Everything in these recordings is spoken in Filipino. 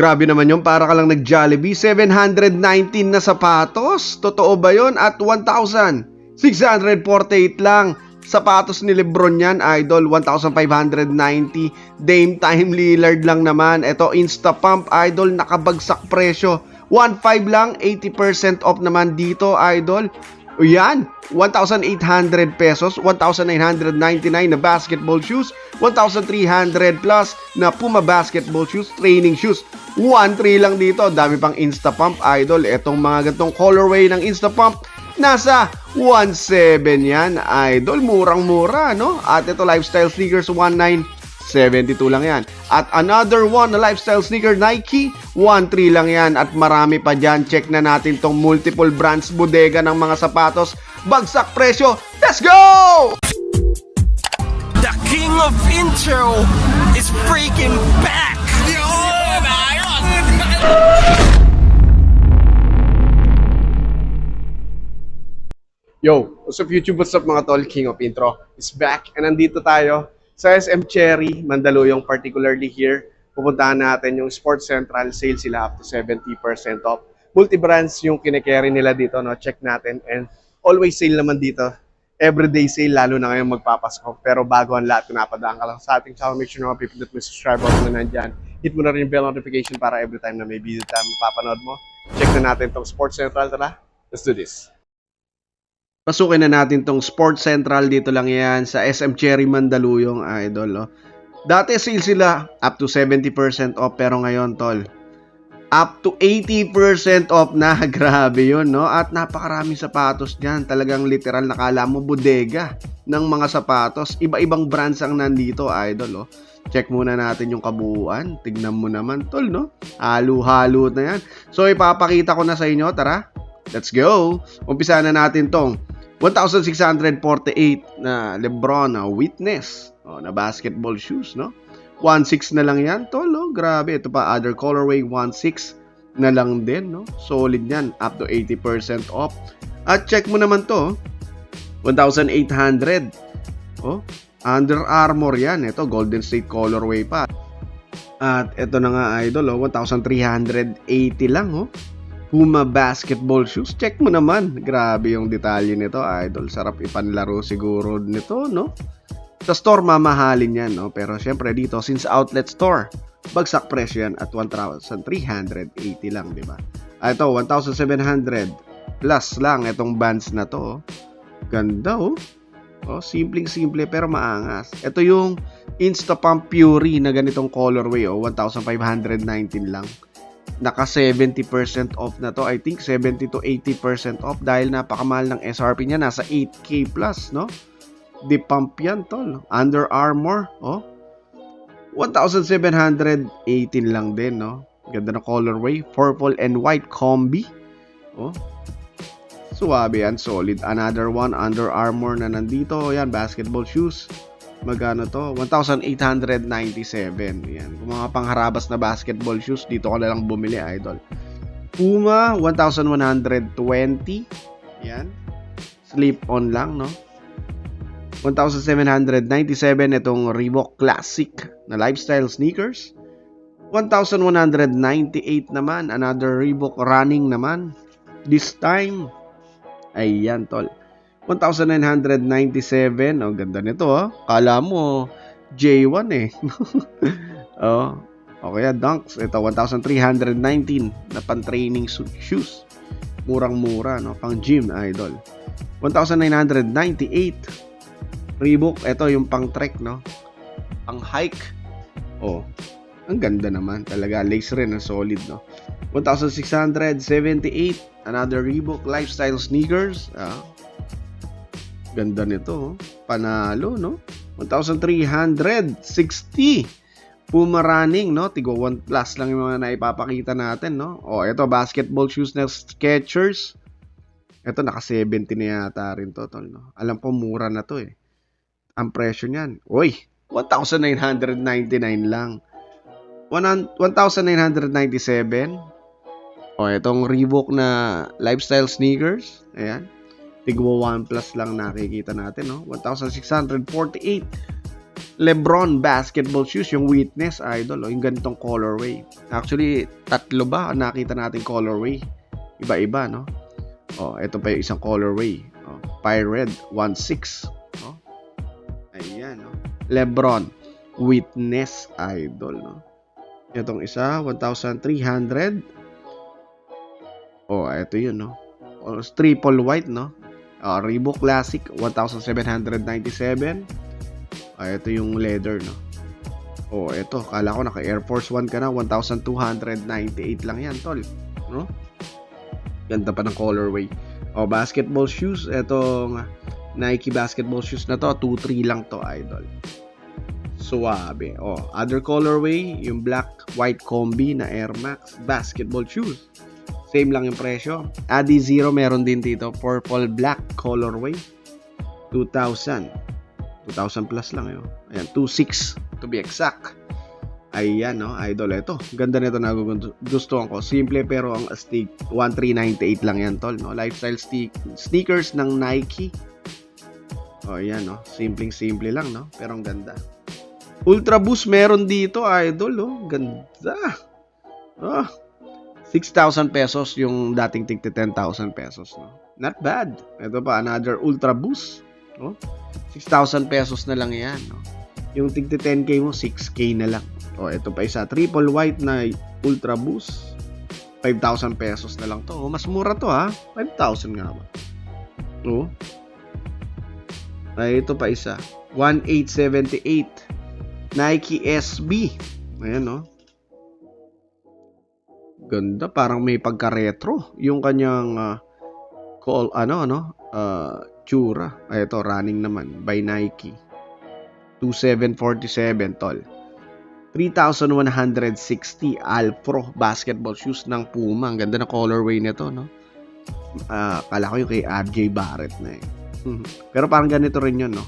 Grabe naman yun, para ka lang nag-Jollibee. 719 na sapatos. Totoo ba yun? At 1,648 lang. Sapatos ni Lebron yan, idol. 1,590. Dame Time Lillard lang naman. Ito, Insta Pump, idol. Nakabagsak presyo. 1,500 lang. 80% off naman dito, idol. Yan, 1,800 pesos, 1,999 na basketball shoes, 1,300 plus na Puma basketball shoes, training shoes. 1,3 lang dito, dami pang Insta Pump Idol. Etong mga gantong colorway ng Insta Pump, nasa 1,7 yan, Idol. Murang-mura, no? At ito, lifestyle sneakers, 1,972 lang yan. At another one na lifestyle sneaker Nike, 1.3 lang yan. At marami pa dyan. Check na natin tong multiple brands bodega ng mga sapatos. Bagsak presyo. Let's go! The king of intro is freaking back! Yo, what's up YouTube? What's up mga tol? King of Intro is back. And nandito tayo sa SM Cherry, Mandaluyong particularly here. Pupuntahan natin yung Sports Central sale sila up to 70% off. Multi-brands yung kinikerry nila dito, no? Check natin. And always sale naman dito. Everyday sale, lalo na ngayong magpapasko. Pero bago ang lahat, pinapadaan ka lang sa ating channel. Make sure na mapipindot mo yung subscribe button na nandyan. Hit mo na rin yung bell notification para every time na may video tayo mapapanood mo. Check na natin tong Sports Central. Tara, let's do this. Pasukin na natin tong Sports Central dito lang yan sa SM Cherry Mandaluyong idol. Oh. Dati sale sila up to 70% off pero ngayon tol up to 80% off na. Grabe yun, no? At napakaraming sapatos dyan. Talagang literal nakala mo bodega ng mga sapatos. Iba-ibang brands ang nandito, idol, oh. Check muna natin yung kabuuan. Tignan mo naman, tol, no? Halo-halo na yan. So, ipapakita ko na sa inyo. Tara, let's go! Umpisa na natin tong 1,648 na Lebron na Witness oh, na basketball shoes, no? 1.6 na lang yan, tol, oh. Grabe, ito pa, other colorway, 1.6 na lang din, no? Solid yan, up to 80% off. At check mo naman to, 1,800. Oh, Under Armour yan. Ito, Golden State colorway pa. At ito na nga, idol, oh, 1,380 lang, oh. Puma basketball shoes. Check mo naman. Grabe yung detalye nito, idol. Sarap ipanlaro siguro nito, no? Sa store, mamahalin yan, no? Pero syempre dito, since outlet store, bagsak presyo yan at 1,380 lang, di ba? Ah, ito, 1,700 plus lang itong bands na to. oh. Ganda, oh. Oh, simpleng-simple pero maangas. Ito yung Instapump Fury na ganitong colorway, oh. 1,519 lang. Naka 70% off na to. I think 70 to 80% off dahil napakamahal ng SRP niya. Nasa 8K plus, no? Di pump yan, tol. Under Armour, oh. 1,718 lang din, no? Ganda na colorway. Purple and white combi. Oh. Suwabe yan, solid. Another one, Under Armour na nandito. Yan, basketball shoes. Magano to? 1,897. Yan. Kung mga pangharabas na basketball shoes, dito ka na lang bumili, idol. Puma, 1,120. Yan. Slip-on lang, no? 1,797 itong Reebok Classic na lifestyle sneakers. 1,198 naman, another Reebok running naman. This time, ayan tol. 1,997, oh ganda nito oh. Kala mo J1 eh. oh, okay, Dunks. Ito 1,319 na pan-training shoes. Murang-mura no, pang gym idol. 1,998 Reebok, ito yung pang trek, no? Pang hike. Oh, ang ganda naman. Talaga, lace rin, ang solid, no? 1,678. Another Reebok lifestyle sneakers. Ah. Ganda nito, oh. Panalo, no? 1,360. Puma running, no? Tigo 1 plus lang yung mga naipapakita natin, no? Oh, ito, basketball shoes na Skechers. Ito, naka 70 na yata rin to, tol, no? Alam ko, mura na to, eh ang presyo niyan. Uy, 1,999 lang. 1,997. O, itong Reebok na lifestyle sneakers. Ayan. Tigwa 1 plus lang nakikita natin, no? 1,648. Lebron basketball shoes, yung Witness Idol, oh, yung ganitong colorway. Actually, tatlo ba ang nakita natin colorway? Iba-iba, no? Oh, ito pa yung isang colorway. Oh, Pyred 1.6. Oh. Ayan, no? Lebron Witness Idol, no? Itong isa, 1,300. Oh, ito yun, no? Oh, triple white, no? Oh, Reebok Classic, 1,797. Ah, ito yung leather, no? Oh, ito. Kala ko naka Air Force 1 ka na. 1,298 lang yan, tol. No? Ganda pa ng colorway. Oh, basketball shoes. Itong Nike basketball shoes na to. 2-3 lang to, idol. Suwabe. Oh, other colorway, yung black white combi na Air Max basketball shoes. Same lang yung presyo. Adi Zero meron din dito. Purple black colorway. 2,000. 2,000 plus lang yun. Ayan, 2,600 to be exact. Ayan, no, idol. Ito, ganda nito na gusto ko. Simple pero ang astig, 1,398 lang yan, tol. No? Lifestyle stick, sneakers ng Nike. O, ayan, no. Simpleng simple lang, no? Pero ang ganda. Ultra Boost meron dito, idol, oh. Ganda. Oh, 6,000 pesos yung dating tigti 10,000 pesos, no? Not bad. Ito pa, another Ultra Boost. Oh, 6,000 pesos na lang yan, no? Yung tigti 10k mo, 6k na lang. O, ito pa isa. Triple white na Ultra Boost. 5,000 pesos na lang to. O, mas mura to ha. 5,000 nga ba? O. Ay, ito pa isa. 1,878. Nike SB. Ayan, no? Ganda. Parang may pagka-retro. Yung kanyang ah, call, ano, ano? Uh, tsura. Ay, ito, running naman. By Nike. 2747 tol. 3,160 Alpro basketball shoes ng Puma. Ang ganda na colorway nito, no? Ah, kala ko yung kay RJ Barrett na eh. Pero parang ganito rin yun, no?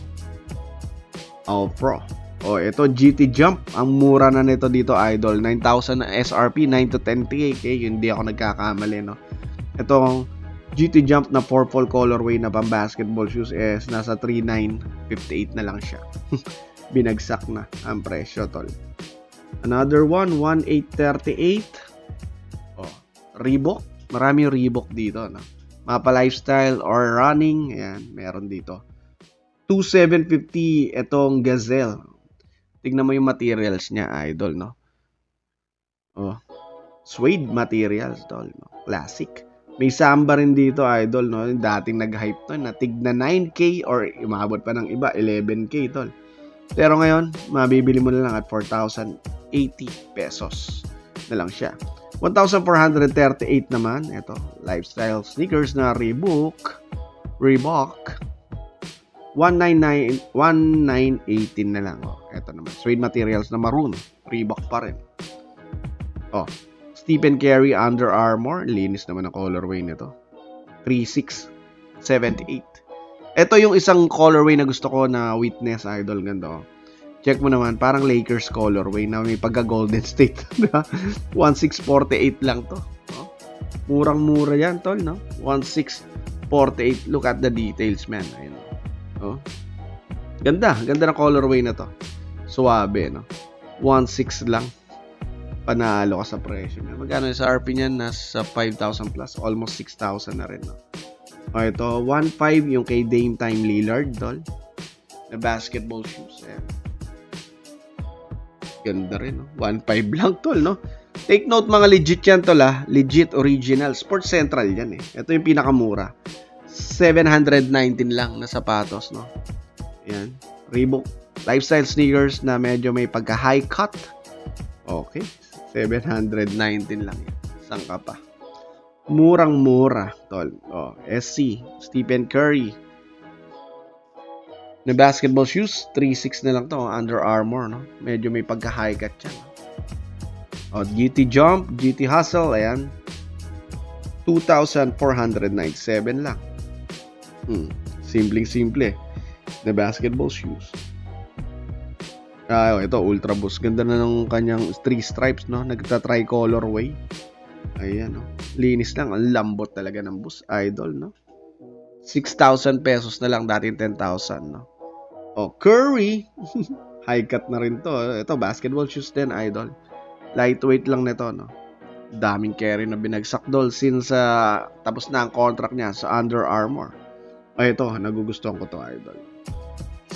Alpro. Oh, ito GT Jump. Ang mura na nito dito, idol. 9,000 na SRP, 9 to 10k. Okay, hindi ako nagkakamali, no? Itong GT Jump na purple colorway na pang basketball shoes is nasa 3,958 na lang siya. Binagsak na ang presyo, tol. Another one, 1,838. Oh, Reebok. Maraming Reebok dito, no? Mapa lifestyle or running, ayan, meron dito. 2,750 itong Gazelle. Tignan mo yung materials niya, idol, no? Oh, suede materials, tol, no? Classic. May samba rin dito, idol, no? Yung dating nag-hype to, na tig na 9K or umabot pa ng iba, 11K, tol. Pero ngayon, mabibili mo na lang at 4,080 pesos na lang siya. 1,438 naman, ito, lifestyle sneakers na Reebok, Reebok, 199, 1918 na lang. Oh, ito naman, suede materials na maroon, Reebok pa rin. Oh, Stephen Carey Under Armour. Linis naman ang colorway nito. 3678. Ito yung isang colorway na gusto ko na Witness Idol. Ganda oh. Check mo naman, parang Lakers colorway na may pagka Golden State. 1648 lang to. Oh. Murang-mura yan, tol, no? 1648. Look at the details, man. Ayun. Oh. Ganda. Ganda ng colorway na to. Suwabe, no? 16 lang panalo ka sa presyo niya. Magkano sa RP niyan? Nasa 5,000 plus. Almost 6,000 na rin. No? O ito, 1.5 yung kay Dame Time Lillard, tol. Na basketball shoes. Ayan. Ganda rin, no? 1.5 lang, tol, no? Take note mga legit yan, tol, ah. Legit, original. Sports Central yan, eh. Ito yung pinakamura. 719 lang na sapatos, no? Ayan. Reebok lifestyle sneakers na medyo may pagka high cut. Okay. 719 lang yan. Saan ka pa? Murang-mura, tol. Oh, SC, Stephen Curry. Na basketball shoes, 3.6 na lang to. Under Armour, no? Medyo may pagka-high cut yan. Oh, GT Jump, GT Hustle, ayan. 2,497 lang. Hmm. Simpleng-simple. Na basketball shoes. Ah, ito Ultra Boost. Ganda na ng kanyang three stripes, no? Nagta-try colorway. Ayan, no? Linis lang. Ang lambot talaga ng boost. Idol, no? 6,000 pesos na lang. Dati 10,000, no? Oh, Curry. High cut na rin to. Ito, basketball shoes din, idol. Lightweight lang nito, no? Daming carry na binagsak dol since ah, tapos na ang contract niya sa Under Armour. Ay, ito, nagugustuhan ko to, idol.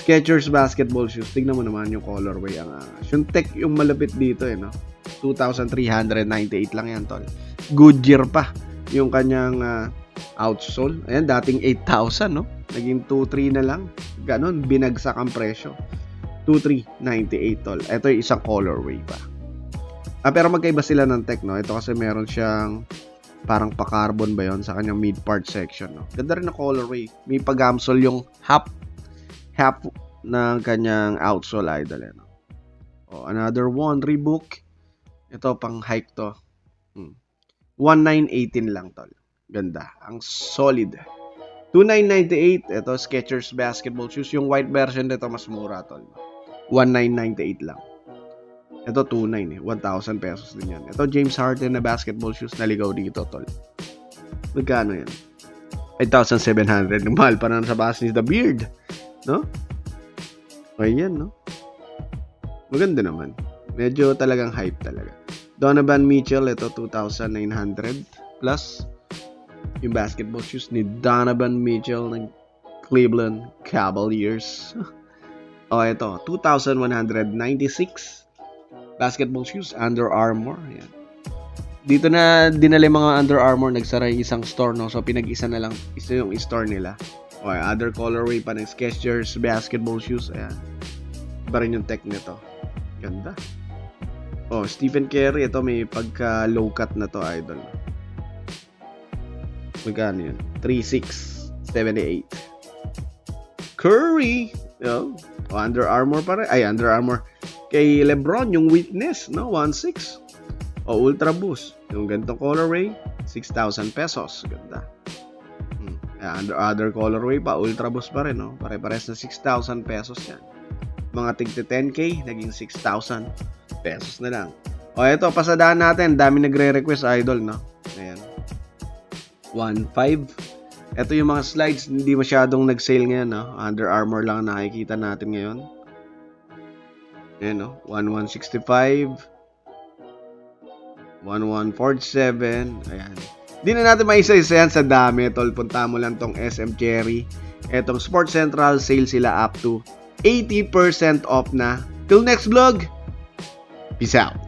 Skechers basketball shoes. Tignan mo naman yung colorway ang angas. Yung tech yung malapit dito eh, no? 2,398 lang yan, tol. Goodyear pa yung kanyang ah, outsole. Ayan, dating 8,000, no? Naging 2,3 na lang. Ganon, binagsak ang presyo. 2,398, tol. Ito yung isang colorway pa. Ah, pero magkaiba sila ng tech, no? Ito kasi meron siyang parang pa-carbon ba yon sa kanyang mid-part section, no? Ganda rin na colorway. May pag-amsole yung half half ng kanyang outsole idol, eh, no? Oh, another one, Reebok. Ito, pang hike to. Hmm. 1918 lang, tol. Ganda. Ang solid. 2998. Ito, Skechers basketball shoes. Yung white version nito, mas mura, tol. 1998 lang. Ito, 29 eh. 1,000 pesos din yan. Ito, James Harden na basketball shoes. Naligaw dito, tol. Magkano yan? 8,700. Mahal pa na sa base The Beard. No? Ayan, no? Maganda naman. Medyo talagang hype talaga. Donovan Mitchell, ito 2,900 plus yung basketball shoes ni Donovan Mitchell ng Cleveland Cavaliers. oh, ito, 2,196 basketball shoes, Under Armour. Ayan. Dito na dinala mga Under Armour, nagsara yung isang store, no? So, pinag-isa na lang, isa yung store nila. Okay, other colorway pa ng Skechers basketball shoes. Ayan. Iba rin yung tech nito. Ganda. Oh, Stephen Curry. Ito may pagka low cut na to, idol. Magkano yun? 3,678. Curry! Oh, oh, Under Armour pa rin. Ay, Under Armour. Kay Lebron, yung Witness, no? 1,600. O, Ultra Boost. Yung ganitong colorway, 6,000 pesos. Ganda. Ah, Under other colorway pa, Ultra Boost pa rin, no? Pare-pares na 6,000 pesos yan. Mga tigti 10k, naging 6,000 pesos na lang. O, eto, pasadahan natin. Dami nagre-request, idol, no? Ayan. 1.5. Ito yung mga slides, hindi masyadong nag-sale ngayon, no? Under Armour lang ang nakikita natin ngayon. Ayan, no? 1165. 1147. Ayan. Di na natin maisa-isa sa dami, tol. Punta mo lang tong SM Cherry. Etong Sports Central sale sila up to 80% off na. Till next vlog. Peace out.